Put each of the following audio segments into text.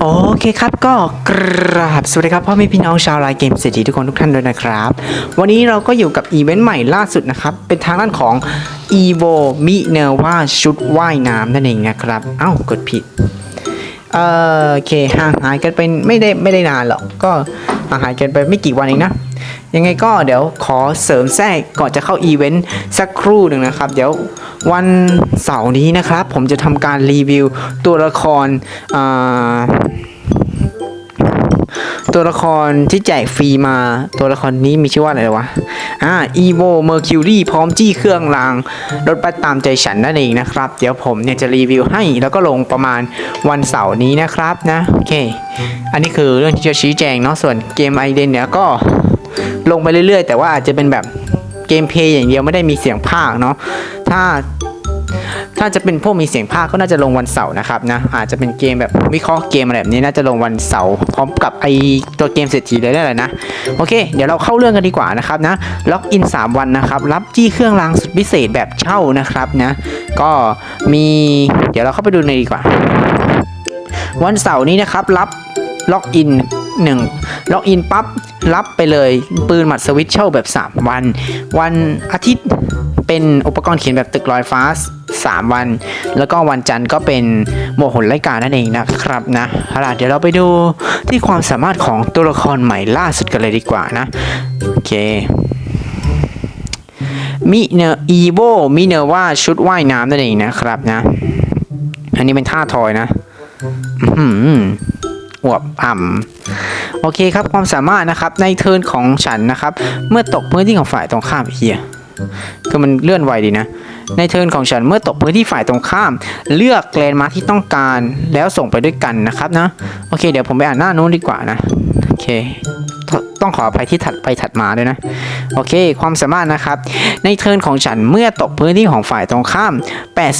โอเคครับก็กราบสวัสดีครับพ่อแม่พี่น้องชาวไลน์เกมเศรษฐีทุกคนทุกท่านด้วยนะครับ วันนี้เราก็อยู่กับอีเวนต์ใหม่ล่าสุดนะครับ เป็นทางด้านของ evo mi n e r v a ชุดว่ายน้ำนั่นเองนะครับ เอ้ากดผิดเออโอเคห่างหายกันไปไม่ได้ไม่ได้นานหรอก ก็ห่างหายกันไปไม่กี่วันเองนะ ยังไงก็เดี๋ยวขอเสริมแทรกก่อนจะเข้าอีเวนต์สักครู่หนึ่งนะครับ เดี๋ยววันเสาร์นี้นะครับ ผมจะทำการรีวิวตัวละครตัวละครที่แจกฟรีมาตัวละครนี้มีชื่อว่าอะไรวะ อ่า Evo Mercury พร้อมจี้เครื่องรางรถไปตามใจฉันนั่นเองนะครับ เดี๋ยวผมเนี่ยจะรีวิวให้แล้วก็ลงประมาณวันเสาร์นี้นะครับนะ โอเค อันนี้คือเรื่องที่จะชี้แจงเนาะส่วนเกมไอเดนเนี่ยก็ ลงไปเรื่อยๆ แต่ว่าอาจจะเป็นแบบเกมเพย์อย่างเดียวไม่ได้มีเสียงภาคเนาะถ้าถ้าจะเป็นพวกมีเสียงภาคก็น่าจะลงวันเสาร์นะครับนะอาจจะเป็นเกมแบบวิเคราะห์เกมอะไรแบบนี้น่าจะลงวันเสาร์พร้อมกับไอตัวเกมเศรษฐีเลยได้เลยนะโอเค เดี๋ยวเราเข้าเรื่องกันดีกว่านะครับนะล็อกอิน 3 วันนะครับ รับจี้เครื่องรางสุดพิเศษแบบเช่านะครับนะก็มีเดี๋ยวเราเข้าไปดูในดีกว่า วันเสาร์นี้นะครับรับล็อกอิน1ล็อกอินปั๊บ รับไปเลยปืนหมัดสวิตช์เช่าแบบ 3 วัน วันอาทิตย์เป็นอุปกรณ์เขียนแบบตึกลอยฟ้า 3 วัน แล้วก็วันจันทร์ก็เป็นโมหนไลกานั่นเองนะครับนะเอาล่ะเดี๋ยวเราไปดูที่ความสามารถของตัวละครใหม่ล่าสุดกันเลยดีกว่านะ โอเคมิเนอีโวมิเนว่าชุดว่ายน้ำนั่นเองนะครับนะ อันนี้เป็นท่าทอยนะ อื้อหื อวบอ่ำโอเคครับความสามารถนะครับในเทิร์นของฉันนะครับ เมื่อตกพื้นที่ของฝ่ายตรงข้ามเฮียคือมันเลื่อนไวดีนะในเทิร์นของฉันเมื่อตกพื้นที่ฝ่ายตรงข้าม เลือกแลนมาที่ต้องการแล้วส่งไปด้วยกันนะครับนะโอเคเดี๋ยวผมไปอ่านหน้านู้นดีกว่านะโอเคตต้องขออภัยที่ถัดไปถัดมาด้วยนะ โอเค ความสามารถนะครับ ในเทิร์นของฉันเมื่อตกพื้นที่ของฝ่ายตรงข้าม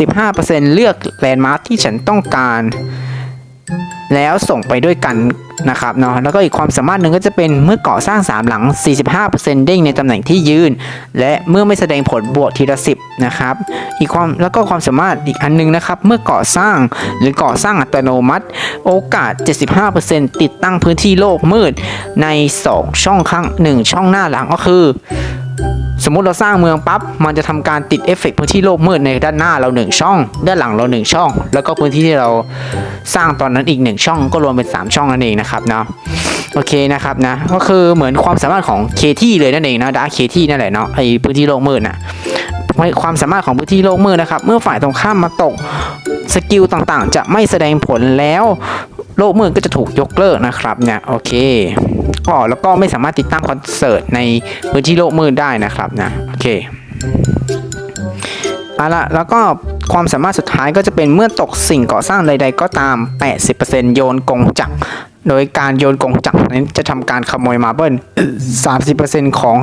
85%เลือกแลนด์มาร์คที่ฉันต้องการ แล้วส่งไปด้วยกันนะครับเนาะแล้วก็อีกความสามารถหนึ่งก็จะเป็นเมื่อก่อสร้าง 3 หลัง 45%เด้งในตำแหน่งที่ยืน และเมื่อไม่แสดงผลบวกทีละ 10 นะครับ อีกความแล้วก็ความสามารถอีกอันหนึงนะครับ เมื่อก่อสร้างหรือก่อสร้างอัตโนมัติ โอกาส 75%ติดตั้งพื้นที่โลกมืดใน 2 ช่องข้าง 1 ช่องหน้าหลังก็คือ สมมติเราสร้างเมืองปั๊บมันจะทำการติดเอฟเฟกต์พื้นที่โลกมืดในด้านหน้าเรา 1 ช่อง ด้านหลังเรา 1 ช่อง แล้วก็พื้นที่ที่เราสร้างตอนนั้นอีก 1 ช่อง ก็รวมเป็น 3 ช่องนั่นเองนะครับเนาะโอเคนะครับนะก็คือเหมือนความสามารถของเคที่เลยนั่นเองนะดาร์เคที่นั่นแหละเนาะไอพื้นที่โลกมืดน่ะความสามารถของพื้นที่โลกมืดนะครับ เมื่อฝ่ายตรงข้ามมาตกสกิลต่างๆ จะไม่แสดงผลแล้ว โลกมืดก็จะถูกยกเลิกนะครับเนี่ยโอเค อ๋อแล้วก็ไม่สามารถติดตั้งคอนเสิร์ตในพื้นที่โลกมืดได้นะครับนะโอเคเอาละแล้วก็ความสามารถสุดท้ายก็จะเป็นเมื่อตกสิ่งก่อสร้างใด ๆ ก็ตาม 80%โยนกงจักรโดยการโยนกงจักรนั้นจะทำการขโมยมาร์เบิล30%ของ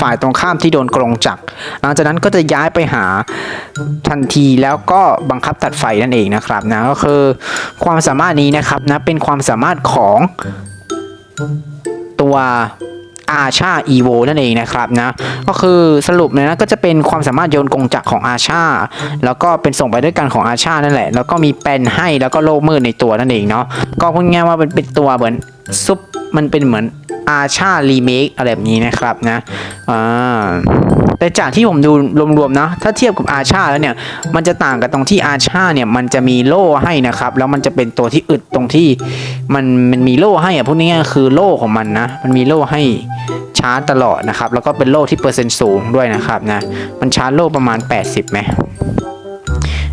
ฝ่ายตรงข้ามที่โดนกรงจักรหลังจากนั้นก็จะย้ายไปหาทันทีแล้วก็บังคับตัดไฟนั่นเองนะครับนะก็คือความสามารถนี้นะครับนะเป็นความสามารถของ ตัวอาชาอีโวนั่นเองนะครับนะก็คือสรุปเลยนะก็จะเป็นความสามารถโยนกงจักรของอาชา แล้วก็เป็นส่งไปด้วยกันของอาชานั่นแหละ แล้วก็มีแปนให้แล้วก็โลกมืดในตัวนั่นเองเนาะก็พูดง่ายว่าเป็นเป็นตัวเหมือนซุปมันเป็นเหมือน อาชารีเมคอะไรแบบนี้นะครับนะอ่าแต่จากที่ผมดูรวมๆนะ ถ้าเทียบกับอาชาแล้วเนี่ย มันจะต่างกันตรงที่อาชาเนี่ยมันจะมีโล่ให้นะครับ แล้วมันจะเป็นตัวที่อึดตรงที่มันมันมีโล่ให้อะพวกนี้คือโล่ของมันนะ มันมีโล่ให้ชาร์จตลอดนะครับ แล้วก็เป็นโล่ที่เปอร์เซ็นต์สูงด้วยนะครับนะ มันชาร์จโล่ประมาณ 80ไหม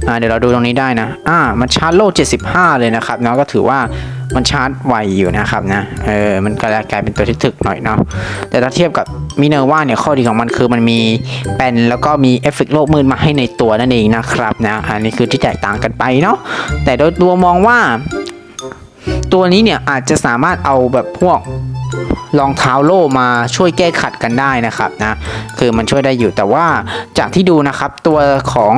อ่าเดี๋ยวเราดูตรงนี้ได้นะ อ่า มันชาร์จโล่75 เลยนะครับเนาะก็ถือว่า มันชาร์จไวอยู่นะครับนะ เออ มันก็กลายเป็นตัวที่ถึกหน่อยเนาะ แต่ถ้าเทียบกับมิเนอร์ว่าเนี่ยข้อดีของมันคือมันมีแปนแล้วก็มีเอฟเฟกต์โลกมืดมาให้ในตัวนั่นเองนะครับนะ อันนี้คือที่แตกต่างกันไปเนาะ แต่โดยรวมมองว่า ตัวนี้เนี่ยอาจจะสามารถเอาแบบพวกรองเท้าโล่มาช่วยแก้ขัดกันได้นะครับนะคือมันช่วยได้อยู่แต่ว่าจากที่ดูนะครับตัวของ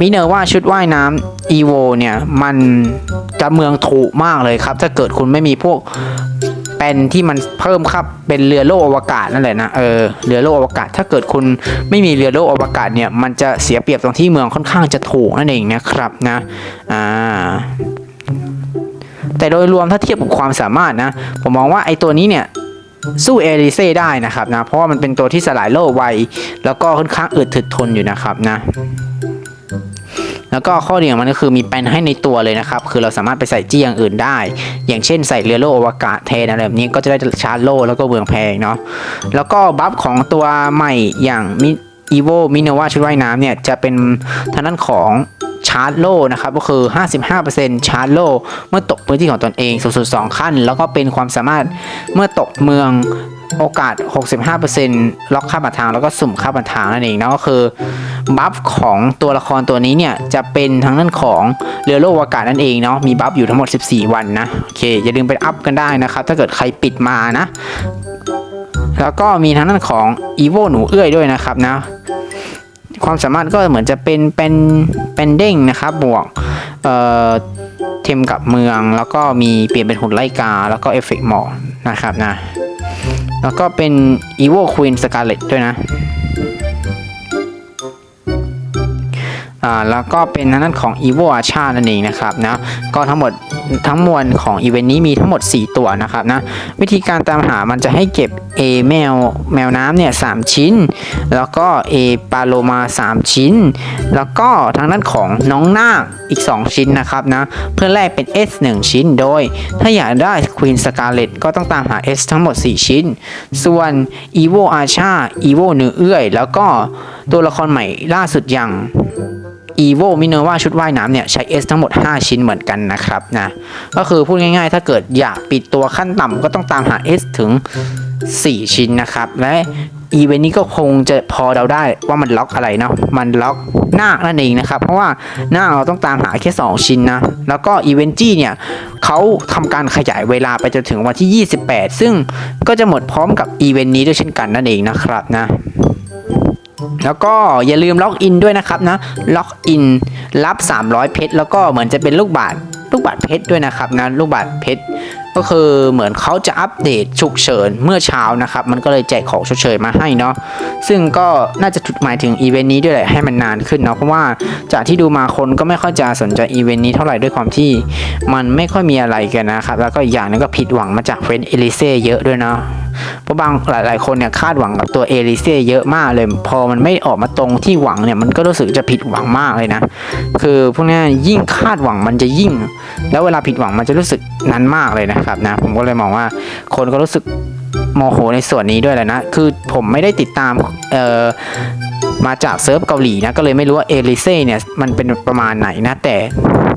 มิเนอร์ว่าชุดว่ายน้ำอีโวเนี่ย มันจะเมืองถูกมากเลยครับ ถ้าเกิดคุณไม่มีพวกเป็นที่มันเพิ่มครับเป็นเรือโล่อวกาศนั่นแหละนะเออเรือโล่อวกาศ ถ้าเกิดคุณไม่มีเรือโล่อวกาศเนี่ยมันจะเสียเปรียบตรงที่เมืองค่อนข้างจะถูกนั่นเองนะครับนะอ่าแต่โดยรวมถ้าเทียบกับความสามารถนะ ผมมองว่าไอ้ตัวนี้เนี่ยสู้เอลิเซ่ได้นะครับนะเพราะว่ามันเป็นตัวที่สลายโล่ไวแล้วก็ค่อนข้างอึดถึกทนอยู่นะครับนะ แล้วก็ข้อดีของมันก็คือมีแปลนให้ในตัวเลยนะครับ คือเราสามารถไปใส่จี้อย่างอื่นได้ อย่างเช่นใส่เรือโล่อวกาศแทนอะไรแบบนี้ก็จะได้ชาร์จโล่แล้วก็เบืองแพงเนาะแล้วก็บัฟของตัวใหม่อย่างมิ อีโวมินวาชุดว่ายน้ำเนี่ยจะเป็นทางด้านของชาร์จโลนะครับก็คือ 55%ชาร์จโลเมื่อตกพื้นที่ของตนเองสูงสุด 2 ขั้น แล้วก็เป็นความสามารถเมื่อตกเมืองโอกาส 65%ล็อกค่าบัตรทางแล้วก็สุ่มค่าบัตรทางนั่นเองนะก็คือบัฟของตัวละครตัวนี้เนี่ยจะเป็นทางด้านของเรือโลกอวกาศนั่นเองเนาะมีบัฟอยู่ทั้งหมด 14 วันนะโอเคอย่าลืมไปอัพกันได้นะครับถ้าเกิดใครปิดมานะ แล้วก็มีทางด้านของ e v o หนูเอื้อยด้วยนะครับนะความสามารถก็เหมือนจะเป็นเป็นเป็นเด้งนะครับบวกเอ่อเทมกับเมืองแล้วก็มีเปลี่ยนเป็นหุ่นไล่กา แล้วก็เอฟเฟกต์หมอกนะครับนะ แล้วก็เป็น e v o Queen Scarlet ด้วยนะอ่าแล้วก็เป็นทางด้านของ evo archa นั่นเองนะครับนะก็ทั้งหมด ทั้งมวลของอีเวนต์นี้มีทั้งหมด 4 ตัวนะครับนะวิธีการตามหามันจะให้เก็บ A แมวแมวน้ำเนี่ยสชิ้น แล้วก็ A ปลาโลมา 3 ชิ้น แล้วก็ทางด้านของน้องนาคอีก 2 ชิ้นนะครับนะเพื่อแลกเป็น S 1 ชิ้นโดย ถ้าอยากได้ Queen Scarlet ก็ต้องตามหา S ทั้งหมด 4 ชิ้น ส่วน evo archa evo เนื้อเอื้อย แล้วก็ตัวละครใหม่ล่าสุดอย่าง e v o มิเนว่าชุดว่ายน้ำเนี่ยใช้ S ทั้งหมด 5 ชิ้นเหมือนกันนะครับนะก็คือพูดง่ายๆ ถ้าเกิดอยากปิดตัวขั้นต่ำก็ต้องตามหา S ถึง 4 ชิ้นนะครับ และอีเวนต์นี้ก็คงจะพอเดาได้ว่ามันล็อกอะไรเนาะมันล็อกหน้านั่นเองนะครับ เพราะว่าหน้าเราต้องตามหาแค่ 2 ชิ้นนะ แล้วก็อีเวนต์จี้เนี่ยเขาทำการขยายเวลาไปจนถึงวันที่ 28 ซึ่งก็จะหมดพร้อมกับอีเวนต์นี้ด้วยเช่นกันนั่นเองนะครับนะ แล้วก็อย่าลืมล็อกอินด้วยนะครับนะล็อกอินรับ 300 เพชรแล้วก็เหมือนจะเป็นลูกบาทลูกบาทเพชรด้วยนะครับนะลูกบาทเพชรก็คือเหมือนเขาจะอัปเดตฉุกเฉินเมื่อเช้านะครับ มันก็เลยแจกของฉุกเฉินมาให้เนาะซึ่งก็น่าจะหมายถึงอีเวนต์นี้ด้วยแหละให้มันนานขึ้นเนาะเพราะว่าจากที่ดูมาคนก็ไม่ค่อยจะสนใจอีเวนต์นี้เท่าไหร่ด้วยความที่มันไม่ค่อยมีอะไรกันนะครับ แล้วก็อีกอย่างหนึงก็ผิดหวังมาจากเฟรนเอลิเซ่เยอะด้วยเนาะ เพราะบางหลาย ๆ คนเนี่ยคาดหวังกับตัวเอลิเซ่เยอะมากเลย พอมันไม่ออกมาตรงที่หวังเนี่ยมันก็รู้สึกจะผิดหวังมากเลยนะ คือพวกนี้ยิ่งคาดหวังมันจะยิ่ง แล้วเวลาผิดหวังมันจะรู้สึกนั้นมากเลยนะครับนะ ผมก็เลยมองว่าคนก็รู้สึกโมโหในส่วนนี้ด้วยแหละนะ คือผมไม่ได้ติดตามเอ่อมาจากเซิร์ฟเกาหลีนะ ก็เลยไม่รู้ว่าเอลิเซ่เนี่ยมันเป็นประมาณไหนนะ แต่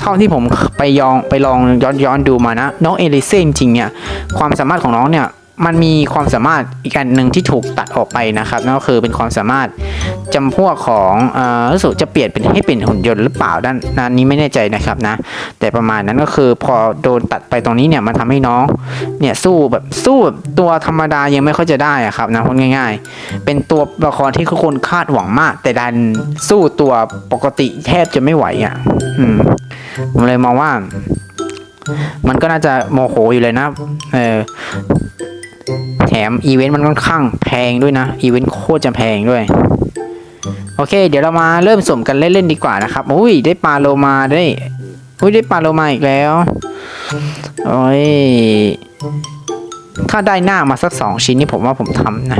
เท่าที่ผมไปยองไปลองย้อนย้อนดูมานะ น้องเอลิเซ่จริงเนี่ยความสามารถของน้องเนี่ย มันมีความสามารถอีกอันหนึ่งที่ถูกตัดออกไปนะครับนั่นก็คือเป็นความสามารถจำพวกของเอ่อรู้สึกจะเปลี่ยนเป็นให้เป็นหุ่นยนต์หรือเปล่าด้านด้นนี้ไม่แน่ใจนะครับนะ แต่ประมาณนั้นก็คือพอโดนตัดไปตรงนี้เนี่ยมันทำให้น้องเนี่ยสู้แบบสู้แบบตัวธรรมดายังไม่ค่อยจะได้อะครับนะพูดง่าย ๆ เป็นตัวละครที่ทุกคนคาดหวังมาก แต่ดันสู้ตัวปกติแทบจะไม่ไหวอะผมเลยมองว่า มันก็น่าจะโมโหอยู่เลยนะเออ แถมอีเวนต์มันค่อนข้างแพงด้วยนะ อีเวนต์โคตรจะแพงด้วย โอเค เดี๋ยวเรามาเริ่มสมกันเล่นๆดีกว่านะครับ อุ้ยได้ปลาโลมาได้อุ้ยได้ปลาโลมาอีกแล้ว โอ้ย ถ้าได้หน้ามาสักสองชิ้นนี่ผมว่าผมทำนะ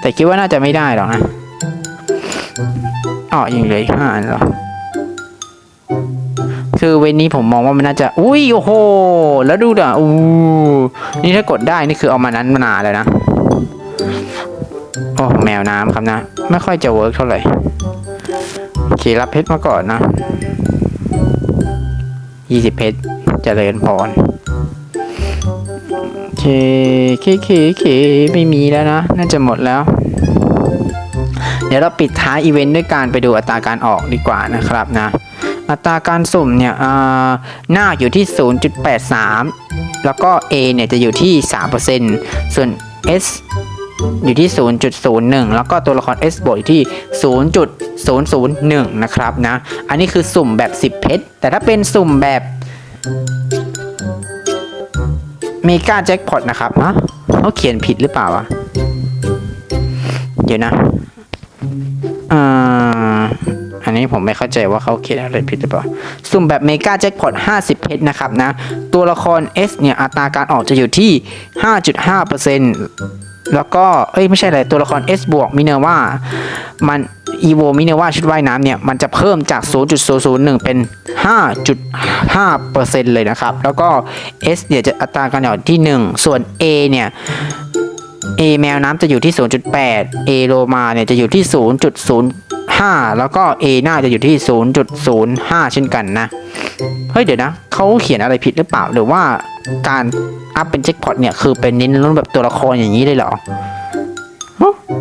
แต่คิดว่าน่าจะไม่ได้หรอกนะอ๋อยังเหลืออีกห้าอันหรอ คือเวนนี้ผมมองว่ามันน่าจะ อุ้ยโอ้โห แล้วดูด่ะอู้นี่ถ้ากดได้นี่คือเอามานั้นมานาเลยนะ โอ้แมวน้ำครับนะ ไม่ค่อยจะเวิร์กเท่าไหร่โอเครับเพชรมาก่อนนะยี่สิบเพชรเจริญพรเคเคเคเคไม่มีแล้วนะ น่าจะหมดแล้ว เดี๋ยวเราปิดท้ายอีเวนต์ด้วยการไปดูอัตราการออกดีกว่านะครับนะ อัตราการสุ่มเนี่ยหน้าอยู่ที่ 0.83 แล้วก็ A เนี่ยจะอยู่ที่ 3%ส่วน S อยู่ที่ 0.01 แล้วก็ตัวละคร S บวกอยู่ที่ 0.001 นะครับนะ อันนี้คือสุ่มแบบ 10 เพชร แต่ถ้าเป็นสุ่มแบบเมกาแจ็คพอตนะครับฮะเขาเขียนผิดหรือเปล่าวะ เดี๋ยวนะ อ่า อันนี้ผมไม่เข้าใจว่าเขาเขียนอะไรผิดหรือเปล่า สุ่มแบบเมกาแจ็คพอต 50 เพชรนะครับนะ ตัวละคร S เนี่ย อัตราการออกจะอยู่ที่ 5.5%แล้วก็ เอ้ย ไม่ใช่อะไร ตัวละคร S บวกมิเนว่า มันอีโวมิเนว่าชุดว่ายน้ำเนี่ย มันจะเพิ่มจาก 0.001 เป็น 5.5%เลยนะครับ แล้วก็ S เนี่ยจะอัตราการออกที่ 1 ส่วน A เนี่ย A แมวน้ำจะอยู่ที่ 0.8 A โลมาเนี่ยจะอยู่ที่ 0.05 แล้วก็ A หน้าจะอยู่ที่ 0.05 เช่นกันนะ เฮ้ยเดี๋ยวนะ เขาเขียนอะไรผิดหรือเปล่า หรือว่าการอัพเป็นเจ็คพอตเนี่ยคือเป็นเน้นรุ่นแบบตัวละครอย่างนี้เลยเหรอ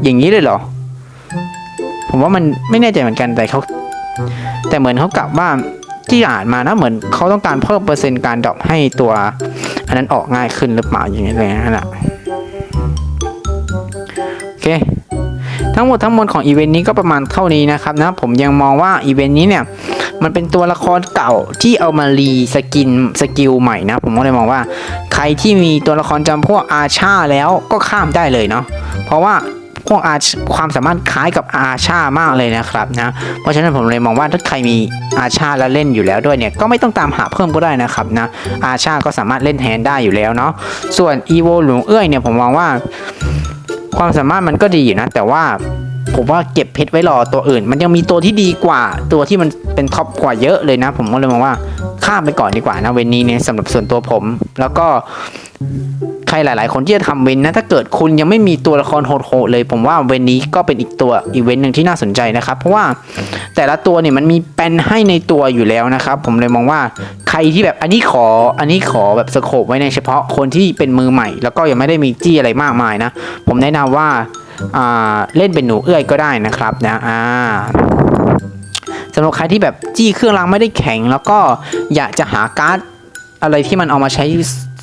อย่างนี้เลยเหรอ ผมว่ามันไม่แน่ใจเหมือนกันแต่เขาแต่เหมือนเขากลับว่าที่อ่านมานะเหมือนเขาต้องการเพิ่มเปอร์เซ็นต์การดรอปให้ตัว อันนั้นออกง่ายขึ้นหรือเปล่าอย่างนี้เลยน่ะ เคทั้งหมดทั้งมวลของอีเวนต์นี้ก็ประมาณเท่านี้นะครับนะผมยังมองว่าอีเวนต์นี้เนี่ยมันเป็นตัวละครเก่าที่เอามารีสกินสกิลใหม่นะ ผมก็เลยมองว่า ใครที่มีตัวละครจำพวกอาชาแล้วก็ข้ามได้เลยเนาะเพราะว่าพวกอาชความสามารถคล้ายกับอาชามากเลยนะครับนะ เพราะฉะนั้นผมเลยมองว่าถ้าใครมีอาชาแล้วเล่นอยู่แล้วด้วยเนี่ยก็ไม่ต้องตามหาเพิ่มก็ได้นะครับนะอาชาก็สามารถเล่นแทนได้อยู่แล้วเนาะส่วนอีโวหลวงเอื้อยเนี่ยผมมองว่า ความสามารถมันก็ดีอยู่นะ แต่ว่าผมว่าเก็บเพชรไว้รอตัวอื่น มันยังมีตัวที่ดีกว่า ตัวที่มันเป็นท็อปกว่าเยอะเลยนะ ผมก็เลยมองว่าข้ามไปก่อนดีกว่านะเวนนี้เนี่ยสำหรับส่วนตัวผม แล้วก็ รหลายๆ คนที่จะทำเวนนะถ้าเกิดคุณยังไม่มีตัวละครโหดๆเลย ผมว่าเวนนี้ก็เป็นอีกตัวอีเวนต์หนึ่งที่น่าสนใจนะครับ เพราะว่าแต่ละตัวเนี่ยมันมีแปนให้ในตัวอยู่แล้วนะครับ ผมเลยมองว่าใครที่แบบอันนี้ขออันนี้ขอแบบสโคปไว้ในเฉพาะคนที่เป็นมือใหม่ แล้วก็ยังไม่ได้มีจี้อะไรมากมายนะ ผมแนะนำว่าอ่าเล่นเป็นหนูเอื้อยก็ได้นะครับนะอ่าสำหรับใครที่แบบจี้เครื่องรางไม่ได้แข็ง แล้วก็อยากจะหาการ์ดอะไรที่มันเอามาใช้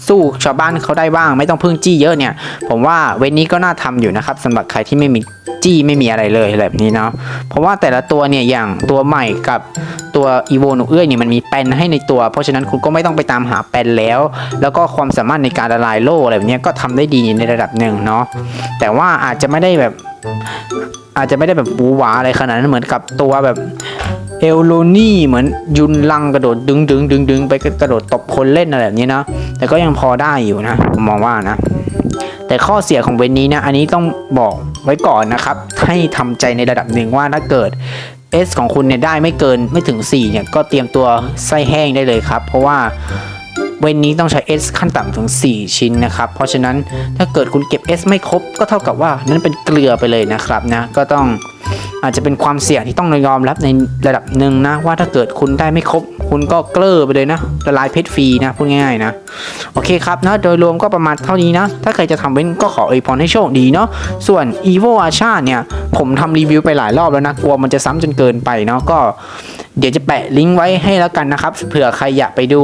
สู้ชาวบ้านเขาได้บ้าง ไม่ต้องพึ่งจี้เยอะเนี่ย ผมว่าเวนนี้ก็น่าทำอยู่นะครับสำหรับใครที่ไม่มีจี้ไม่มีอะไรเลยแบบนี้เนาะเพราะว่าแต่ละตัวเนี่ยอย่างตัวใหม่กับตัวอีโวหนูเอื้อยเนี่ยมันมีแปนให้ในตัว เพราะฉะนั้นคุณก็ไม่ต้องไปตามหาแปนแล้ว แล้วก็ความสามารถในการละลายโล่อะไรแบบนี้ก็ทำได้ดีในระดับหนึ่งเนาะแต่ว่าอาจจะไม่ได้แบบอาจจะไม่ได้แบบบูหวาอะไรขนาดนั้นเหมือนกับตัวแบบ เอลโลนี่เหมือนยุนลังกระโดดดึงดึงดึงดึงไปกระโดดตบคนเล่นอะไรแบบนี้นะ แต่ก็ยังพอได้อยู่นะผมมองว่านะ แต่ข้อเสียของเวนนี้นะ อันนี้ต้องบอกไว้ก่อนนะครับ ให้ทำใจในระดับหนึ่งว่าถ้าเกิด S ของคุณเนี่ยได้ไม่เกินไม่ถึง 4 เนี่ย ก็เตรียมตัวไส้แห้งได้เลยครับ เพราะว่าเวนนี้ต้องใช้ S ขั้นต่ำถึง 4 ชิ้นนะครับ เพราะฉะนั้นถ้าเกิดคุณเก็บ S ไม่ครบก็เท่ากับว่านั่นเป็นเกลือไปเลยนะครับนะ ก็ต้อง อาจจะเป็นความเสี่ยงที่ต้องยอมรับในระดับหนึ่งนะ ว่าถ้าเกิดคุณได้ไม่ครบ คุณก็เกลอไปเลยนะละลายเพชรฟรีนะพูดง่ายๆนะ โอเคครับนะโดยรวมก็ประมาณเท่านี้นะ ถ้าใครจะทำเว้นก็ขออวยพรให้โชคดีเนาะส่วน evo a c h a เนี่ย ผมทำรีวิวไปหลายรอบแล้วนะกลัวมันจะซ้ำจนเกินไปเนาะก็ เดี๋ยวจะแปะลิงก์ไว้ให้แล้วกันนะครับ เผื่อใครอยากไปดู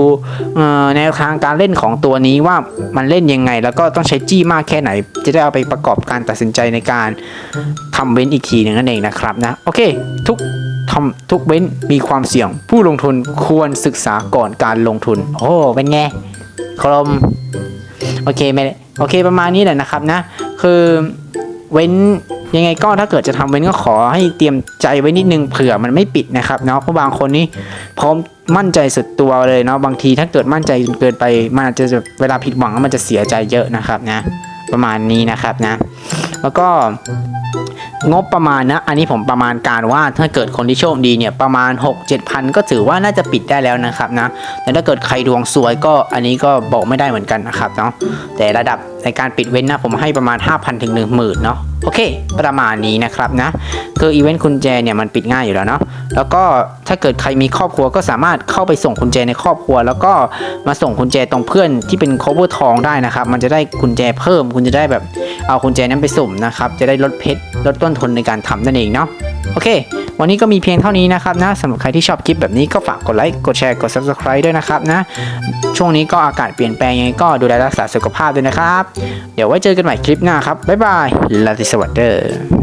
แนวทางการเล่นของตัวนี้ว่ามันเล่นยังไง แล้วก็ต้องใช้จี้มากแค่ไหน จะได้เอาไปประกอบการตัดสินใจในการทำเว้นอีกทีหนึ่งนั่นเองนะครับนะโอเคทุกทำทุกเว้นมีความเสี่ยง ผู้ลงทุนควรศึกษาก่อนการลงทุน โอ้เป็นไงครมโอเคไม่โอเคประมาณนี้แหละนะครับนะ คือ เว้นยังไงก็ถ้าเกิดจะทำเว้นก็ขอให้เตรียมใจไว้นิดนึงเผื่อมันไม่ปิดนะครับเนาะเพราะบางคนนี่พร้อมมั่นใจสุดตัวเลยเนาะบางทีถ้าเกิดมั่นใจจนเกินไปมันอาจจะเวลาผิดหวังมันจะเสียใจเยอะนะครับนะประมาณนี้นะครับนะ แล้วก็ งบประมาณนะ อันนี้ผมประมาณการว่าถ้าเกิดคนที่โชคดีเนี่ยประมาณ 6 7พันก็ถือว่าน่าจะปิดได้แล้วนะครับนะ แต่ถ้าเกิดใครดวงสวยก็อันนี้ก็บอกไม่ได้เหมือนกันนะครับเนาะ แต่ระดับในการปิดเว้นนะผมให้ประมาณ 5,000ถึง10,000เนาะ โอเค ประมาณนี้นะครับนะ คืออีเวนต์กุญแจเนี่ยมันปิดง่ายอยู่แล้วเนาะ แล้วก็ถ้าเกิดใครมีครอบครัวก็สามารถเข้าไปส่งกุญแจในครอบครัว แล้วก็มาส่งกุญแจตรงเพื่อนที่เป็น cover ทองได้นะครับ มันจะได้กุญแจเพิ่ม คุณจะได้แบบเอากุญแจนั้นไปสุ่มนะครับ จะได้ลดเพชรลดต้นต้นทุนในการทำนั่นเองเนาะโอเค วันนี้ก็มีเพียงเท่านี้นะครับนะสำหรับใครที่ชอบคลิปแบบนี้ก็ฝากกดไลค์กดแชร์กด subscribe ด้วยนะครับนะ ช่วงนี้ก็อากาศเปลี่ยนแปลงยังไงก็ดูแลรักษาสุขภาพด้วยนะครับ เดี๋ยวไว้เจอกันใหม่คลิปหน้าครับบ๊ายบายลาติสวัสดี